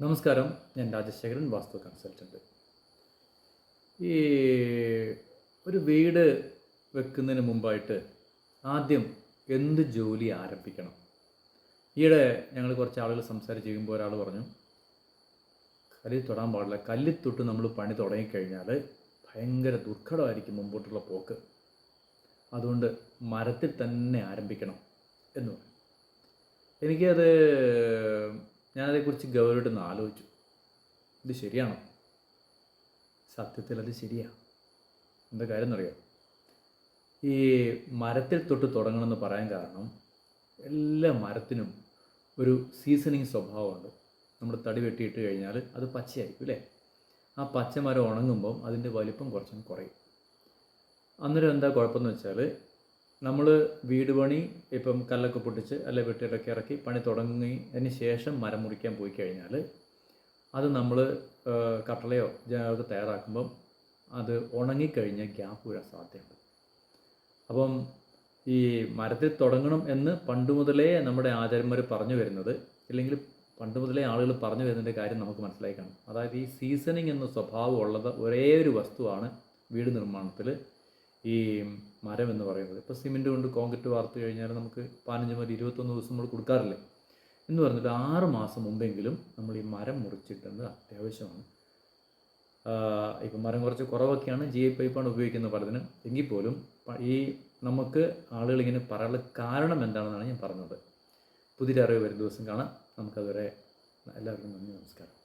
നമസ്കാരം. ഞാൻ രാജശേഖരൻ വാസ്തു കൺസൾട്ടന്റ് ഈ ഒരു വീട് വെക്കുന്നതിന് മുമ്പായിട്ട് ആദ്യം എന്ത് ജോലി ആരംഭിക്കണം? ഈയിടെ ഞങ്ങൾ കുറച്ച് ആളുകൾ സംസാരിച്ച് ചെയ്യുമ്പോൾ ഒരാൾ പറഞ്ഞു കല്ലിൽ തൊടാൻ പാടില്ല. കല്ലിൽ തൊട്ട് നമ്മൾ പണി തുടങ്ങിക്കഴിഞ്ഞാൽ ഭയങ്കര ദുർഘടമായിരിക്കും മുമ്പോട്ടുള്ള പോക്ക്. അതുകൊണ്ട് മരത്തിൽ തന്നെ ആരംഭിക്കണം എന്ന് പറഞ്ഞു. എനിക്കത് ഞാനതേക്കുറിച്ച് ഗൗരവമായിട്ടൊന്ന് ആലോചിച്ചു. ഇത് ശരിയാണോ? സത്യത്തിൽ അത് ശരിയാണ് എന്താ കാര്യം എന്നറിയോ? ഈ മരത്തിൽ തൊട്ട് തുടങ്ങണമെന്ന് പറയാൻ കാരണം എല്ലാ മരത്തിനും ഒരു സീസണിങ് സ്വഭാവമുണ്ട്. നമ്മൾ തടി വെട്ടിയിട്ട് കഴിഞ്ഞാൽ അത് പച്ചയായിരിക്കും അല്ലേ? ആ പച്ചമരം ഉണങ്ങുമ്പം അതിന്റെ വലിപ്പം കുറച്ചും കുറയും. അന്നേരം എന്താ കുഴപ്പമെന്ന് വെച്ചാൽ നമ്മൾ വീട് പണി ഇപ്പം കല്ലൊക്കെ പൊട്ടിച്ച് അല്ലെ വെട്ടിയിട്ടൊക്കെ ഇറക്കി പണി തുടങ്ങി അതിന് ശേഷം മരം മുറിക്കാൻ പോയി കഴിഞ്ഞാൽ അത് നമ്മൾ കട്ടളയോ ജനങ്ങൾക്ക് തയ്യാറാക്കുമ്പം അത് ഉണങ്ങിക്കഴിഞ്ഞ് ഗ്യാപ്പ് വീഴാൻ സാധ്യതയുണ്ട്. അപ്പം ഈ മരത്തിൽ തുടങ്ങണം എന്ന് പണ്ട് മുതലേ നമ്മുടെ ആചാര്യന്മാർ പറഞ്ഞു വരുന്നത് ഇല്ലെങ്കിൽ പണ്ട് മുതലേ ആളുകൾ പറഞ്ഞു വരുന്നതിന്റെ കാര്യം നമുക്ക് മനസ്സിലാക്കണം അതായത് ഈ സീസണിങ് എന്ന സ്വഭാവം ഉള്ളത് ഒരേ ഒരു വസ്തുവാണ് വീട് നിർമ്മാണത്തിൽ ഈ മരം എന്ന് പറയുന്നത്. ഇപ്പോൾ സിമെന്റ് കൊണ്ട് കോൺക്രീറ്റ് വാർത്ത് കഴിഞ്ഞാൽ നമുക്ക് പതിനഞ്ച് മുതൽ ഇരുപത്തൊന്ന് ദിവസം നമ്മൾ കൊടുക്കാറില്ലേ? എന്ന് പറഞ്ഞിട്ട് ആറ് മാസം മുമ്പെങ്കിലും നമ്മൾ ഈ മരം മുറിച്ചിട്ടുന്നത് അത്യാവശ്യമാണ്. ഇപ്പം മരം കുറച്ച് കുറവൊക്കെയാണ് ജി ഐ പൈപ്പാണ് ഉപയോഗിക്കുന്നത് പലതിനും. എങ്കിൽ പോലും ഈ നമുക്ക് ആളുകൾ ഇങ്ങനെ പറയാനുള്ള കാരണം എന്താണെന്നാണ് ഞാൻ പറഞ്ഞത്. പുതിയൊരു അറിവ് വരും ദിവസം കാണാം. നമുക്കതുവരെ എല്ലാവർക്കും നന്ദി നമസ്കാരം.